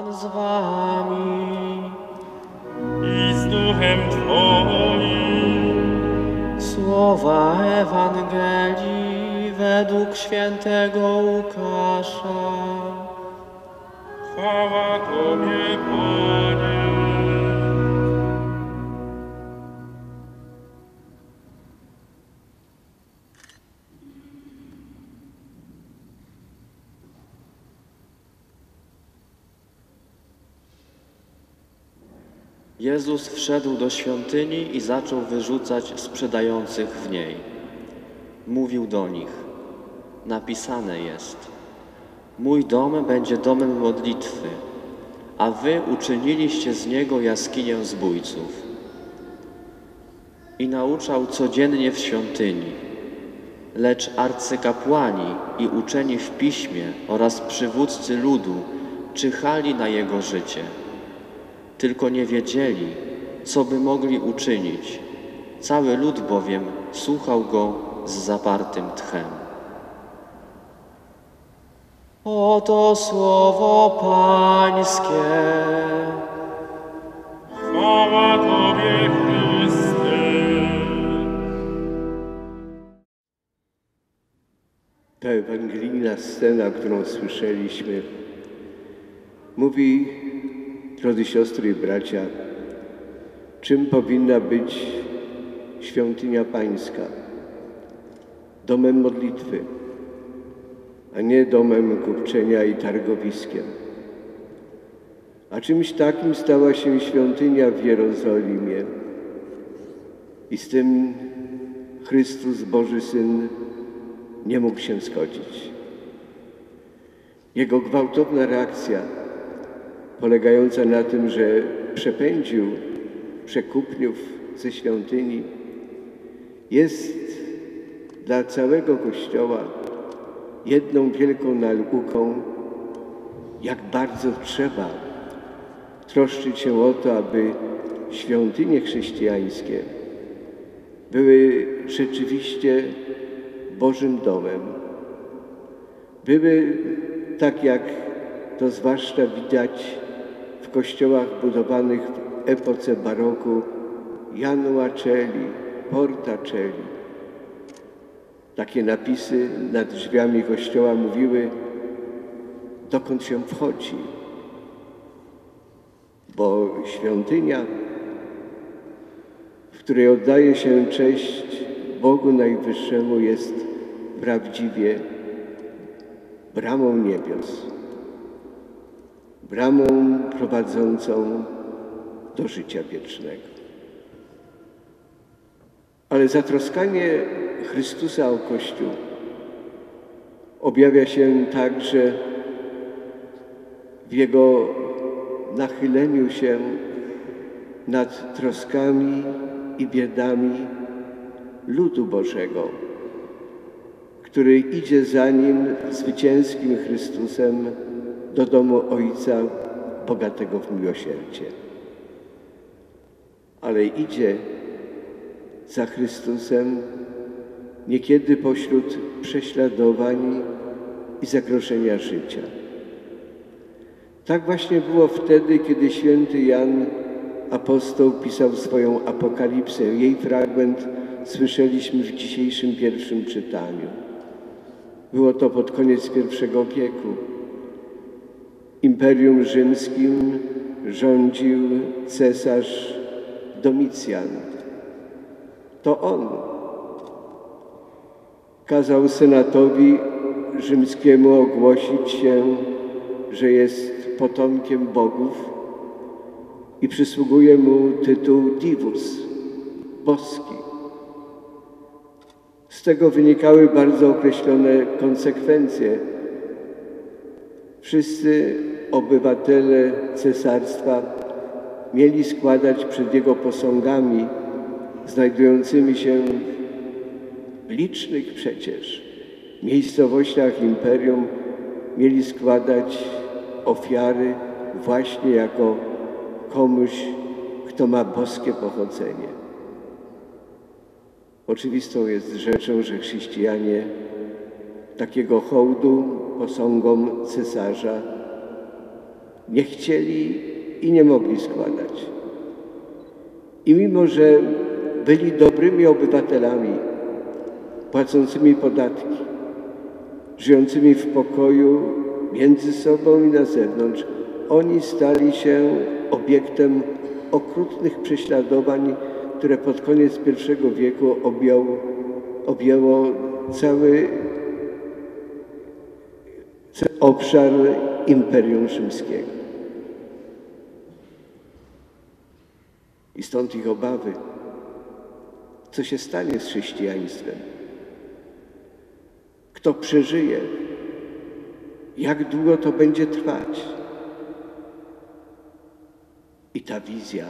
Pan z wami. i z duchem Twoim. Słowa Ewangelii według świętego Łukasza. Chwała Tobie, Panie. Jezus wszedł do świątyni i zaczął wyrzucać sprzedających w niej. Mówił do nich: Napisane jest: Mój dom będzie domem modlitwy, a wy uczyniliście z niego jaskinię zbójców. I nauczał codziennie w świątyni. Lecz arcykapłani i uczeni w piśmie oraz przywódcy ludu czyhali na jego życie tylko nie wiedzieli, co by mogli uczynić. Cały lud bowiem słuchał go z zapartym tchem. Oto słowo Pańskie. Chwała Tobie, Chryste. Ta ewangelijna scena, którą słyszeliśmy, mówi, drodzy siostry i bracia, czym powinna być świątynia pańska. Domem modlitwy, a nie domem kupczenia i targowiskiem. A czymś takim stała się świątynia w Jerozolimie. I z tym Chrystus, Boży Syn, nie mógł się zgodzić. Jego gwałtowna reakcja, polegająca na tym, że przepędził przekupniów ze świątyni, jest dla całego Kościoła jedną wielką nauką, jak bardzo trzeba troszczyć się o to, aby świątynie chrześcijańskie były rzeczywiście Bożym domem. Były tak jak to zwłaszcza widać w kościołach budowanych w epoce baroku Janua Celi, Porta Celi. Takie napisy nad drzwiami kościoła mówiły, dokąd się wchodzi. Bo świątynia, w której oddaje się cześć Bogu Najwyższemu, jest prawdziwie bramą niebios, bramą prowadzącą do życia wiecznego. Ale zatroskanie Chrystusa o Kościół objawia się także w Jego nachyleniu się nad troskami i biedami ludu Bożego, który idzie za Nim zwycięskim Chrystusem do domu Ojca bogatego w miłosierdzie. Ale idzie za Chrystusem niekiedy pośród prześladowań i zagrożenia życia. Tak właśnie było wtedy, kiedy święty Jan apostoł pisał swoją apokalipsę. Jej fragment słyszeliśmy w dzisiejszym pierwszym czytaniu. Było to pod koniec I wieku. Imperium Rzymskim rządził cesarz Domicjan. To on kazał senatowi rzymskiemu ogłosić się, że jest potomkiem bogów i przysługuje mu tytuł divus, boski. Z tego wynikały bardzo określone konsekwencje. Wszyscy obywatele cesarstwa mieli składać przed jego posągami, znajdującymi się w licznych przecież miejscowościach imperium, mieli składać ofiary właśnie jako komuś, kto ma boskie pochodzenie. Oczywistą jest rzeczą, że chrześcijanie takiego hołdu posągom cesarza nie chcieli i nie mogli składać. I mimo, że byli dobrymi obywatelami, płacącymi podatki, żyjącymi w pokoju między sobą i na zewnątrz, oni stali się obiektem okrutnych prześladowań, które pod koniec I wieku objął, objęło cały obszar Imperium Rzymskiego. I stąd ich obawy, co się stanie z chrześcijaństwem, kto przeżyje, jak długo to będzie trwać. I ta wizja,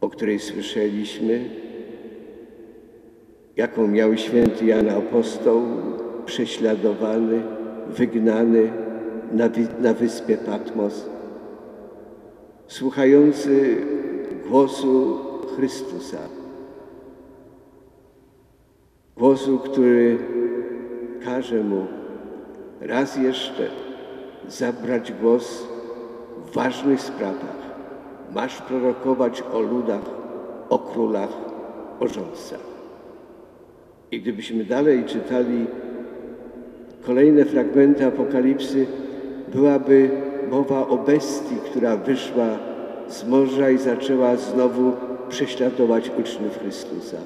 o której słyszeliśmy, jaką miał święty Jan Apostoł, prześladowany, wygnany na, na wyspie Patmos, słuchający głosu Chrystusa. Głosu, który każe mu raz jeszcze zabrać głos w ważnych sprawach. Masz prorokować o ludach, o królach, o rządcach. I gdybyśmy dalej czytali kolejne fragmenty Apokalipsy, byłaby mowa o bestii, która wyszła z morza i zaczęła znowu prześladować uczniów Chrystusa.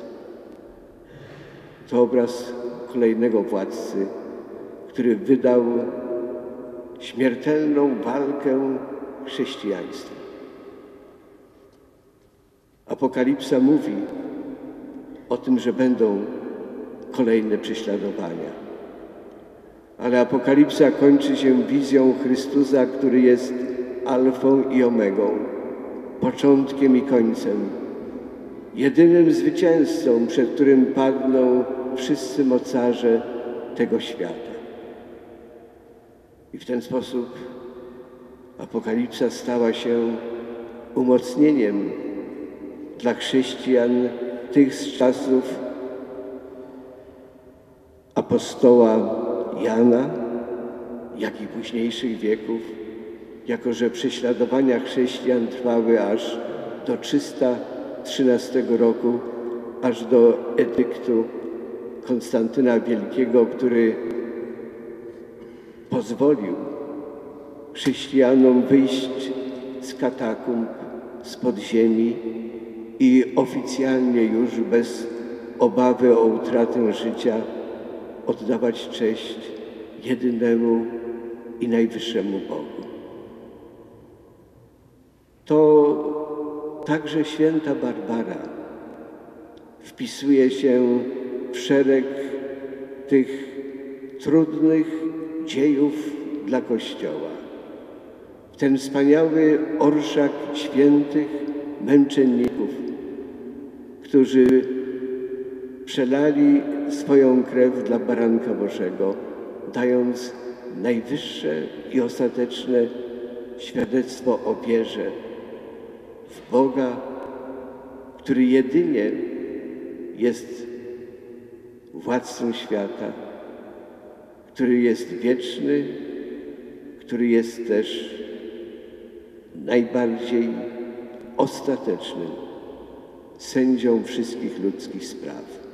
To obraz kolejnego władcy, który wydał śmiertelną walkę chrześcijaństwa. Apokalipsa mówi o tym, że będą kolejne prześladowania. Ale Apokalipsa kończy się wizją Chrystusa, który jest alfą i omegą, początkiem i końcem, jedynym zwycięzcą, przed którym padną wszyscy mocarze tego świata. I w ten sposób Apokalipsa stała się umocnieniem dla chrześcijan tych z czasów apostoła Jana, jak i późniejszych wieków, jako że prześladowania chrześcijan trwały aż do 313 roku, aż do edyktu Konstantyna Wielkiego, który pozwolił chrześcijanom wyjść z katakumb, z podziemi i oficjalnie już bez obawy o utratę życia oddawać cześć jedynemu i najwyższemu Bogu. To także święta Barbara wpisuje się w szereg tych trudnych dziejów dla Kościoła. Ten wspaniały orszak świętych męczenników, którzy przelali swoją krew dla Baranka Bożego, dając najwyższe i ostateczne świadectwo o wierze w Boga, który jedynie jest władcą świata, który jest wieczny, który jest też najbardziej ostatecznym sędzią wszystkich ludzkich spraw.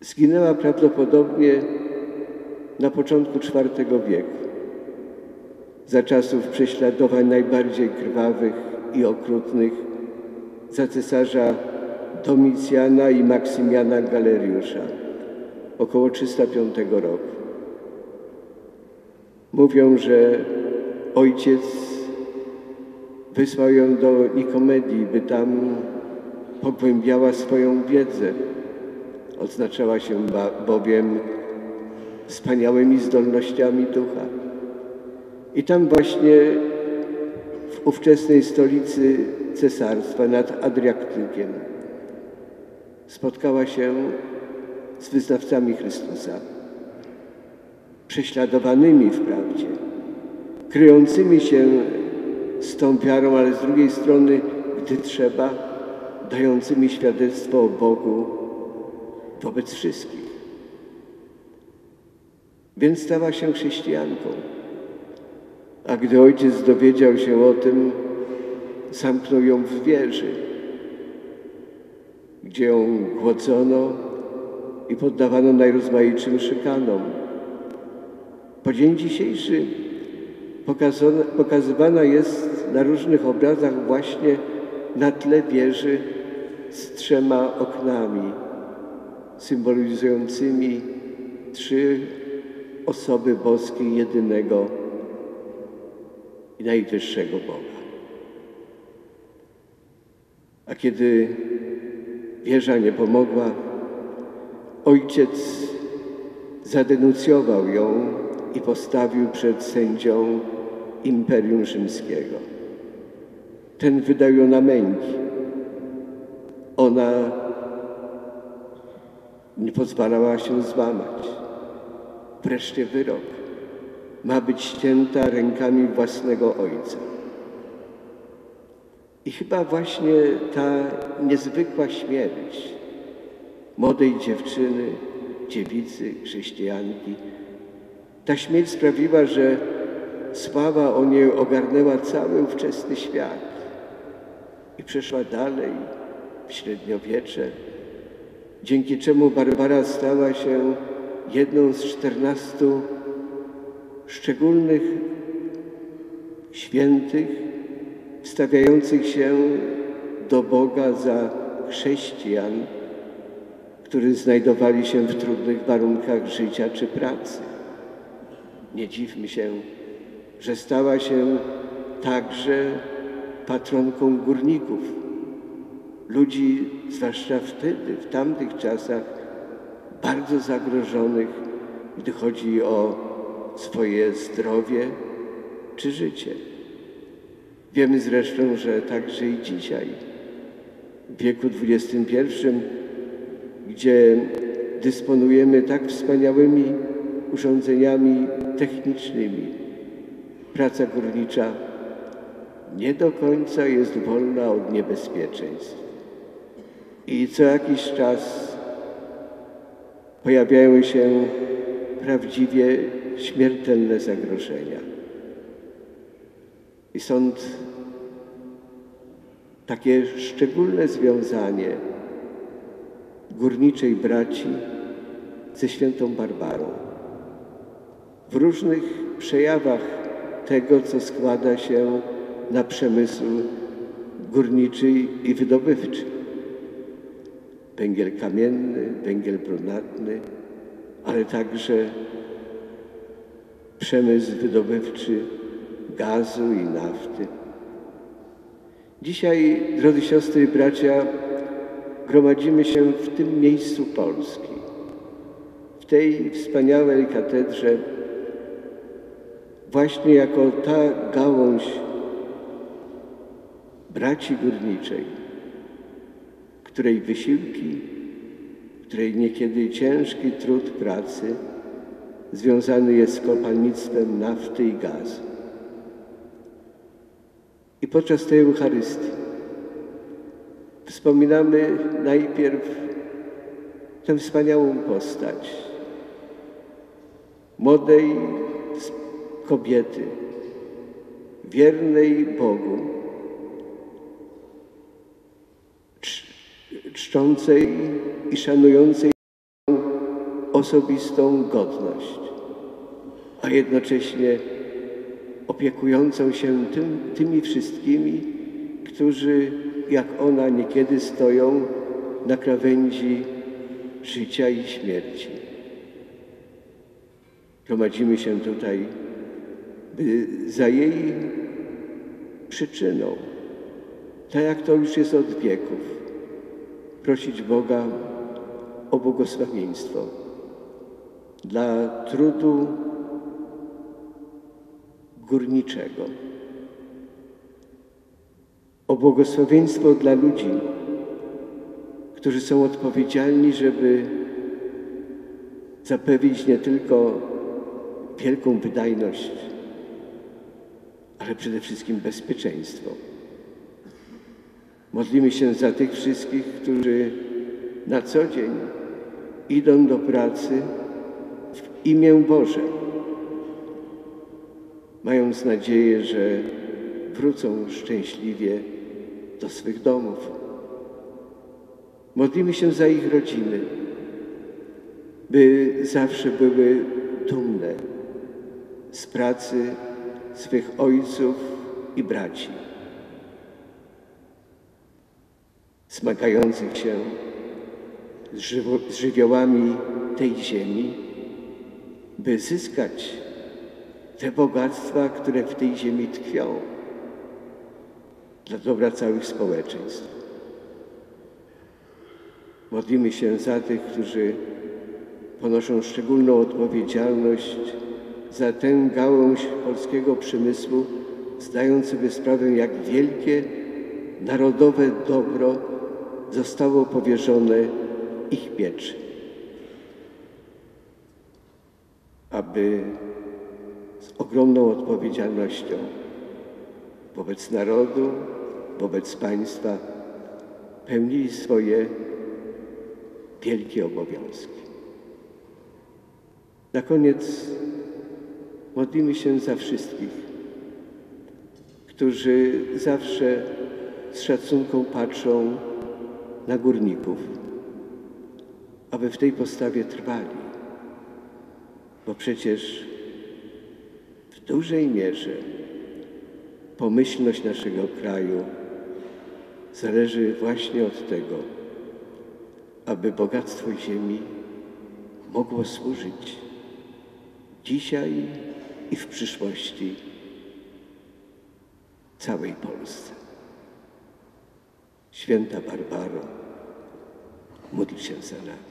Zginęła prawdopodobnie na początku IV wieku, za czasów prześladowań najbardziej krwawych i okrutnych, za cesarza Domicjana i Maksymiana Galeriusza, około 305 roku. Mówią, że ojciec wysłał ją do Nikomedii, by tam pogłębiała swoją wiedzę. Odznaczała się bowiem wspaniałymi zdolnościami ducha. I tam właśnie w ówczesnej stolicy cesarstwa nad Adriatykiem spotkała się z wyznawcami Chrystusa, prześladowanymi wprawdzie, kryjącymi się z tą wiarą, ale z drugiej strony, gdy trzeba, dającymi świadectwo o Bogu wobec wszystkich. więc stała się chrześcijanką. A gdy ojciec dowiedział się o tym, zamknął ją w wieży, gdzie ją głodzono i poddawano najrozmaitszym szykanom. Po dzień dzisiejszy pokazywana jest na różnych obrazach właśnie na tle wieży z trzema oknami symbolizującymi trzy osoby boskie jedynego i najwyższego Boga. A kiedy wieża nie pomogła, ojciec zadenuncjował ją i postawił przed sędzią Imperium Rzymskiego. Ten wydał ją na męki. Ona nie pozwalała się złamać. Wreszcie wyrok ma być ścięta rękami własnego ojca. I chyba właśnie ta niezwykła śmierć młodej dziewczyny, dziewicy, chrześcijanki, ta śmierć sprawiła, że sława o niej ogarnęła cały ówczesny świat i przeszła dalej w średniowiecze, dzięki czemu Barbara stała się jedną z czternastu szczególnych świętych, wstawiających się do Boga za chrześcijan, którzy znajdowali się w trudnych warunkach życia czy pracy. Nie dziwmy się, że stała się także patronką górników, ludzi, zwłaszcza wtedy, w tamtych czasach, bardzo zagrożonych, gdy chodzi o swoje zdrowie czy życie. Wiemy zresztą, że także i dzisiaj, w wieku XXI, gdzie dysponujemy tak wspaniałymi urządzeniami technicznymi, praca górnicza nie do końca jest wolna od niebezpieczeństw. I co jakiś czas pojawiają się prawdziwie śmiertelne zagrożenia. I stąd takie szczególne związanie górniczej braci ze świętą Barbarą. W różnych przejawach tego, co składa się na przemysł górniczy i wydobywczy. Węgiel kamienny, węgiel brunatny, ale także przemysł wydobywczy gazu i nafty. Dzisiaj, drodzy siostry i bracia, gromadzimy się w tym miejscu Polski, w tej wspaniałej katedrze, właśnie jako ta gałąź braci górniczej, której wysiłki, której niekiedy ciężki trud pracy związany jest z kopalnictwem nafty i gazu. I podczas tej Eucharystii wspominamy najpierw tę wspaniałą postać młodej kobiety, wiernej Bogu, czczącej i szanującej osobistą godność, a jednocześnie opiekującą się tym, tymi wszystkimi, którzy jak ona niekiedy stoją na krawędzi życia i śmierci. Gromadzimy się tutaj, by za jej przyczyną, tak jak to już jest od wieków, prosić Boga o błogosławieństwo dla trudu górniczego, o błogosławieństwo dla ludzi, którzy są odpowiedzialni, żeby zapewnić nie tylko wielką wydajność, ale przede wszystkim bezpieczeństwo. Modlimy się za tych wszystkich, którzy na co dzień idą do pracy w imię Boże, mając nadzieję, że wrócą szczęśliwie do swych domów. Modlimy się za ich rodziny, by zawsze były dumne z pracy swych ojców i braci, zmagających się z, żywo, z żywiołami tej ziemi, by zyskać te bogactwa, które w tej ziemi tkwią dla dobra całych społeczeństw. Modlimy się za tych, którzy ponoszą szczególną odpowiedzialność za tę gałąź polskiego przemysłu, zdając sobie sprawę, jak wielkie narodowe dobro zostało powierzone ich pieczy. Aby z ogromną odpowiedzialnością wobec narodu, wobec państwa pełnili swoje wielkie obowiązki. Na koniec modlimy się za wszystkich, którzy zawsze z szacunką patrzą na górników, aby w tej postawie trwali, bo przecież w dużej mierze pomyślność naszego kraju zależy właśnie od tego, aby bogactwo ziemi mogło służyć dzisiaj i w przyszłości całej Polsce. Święta Barbaro, módl się za nami.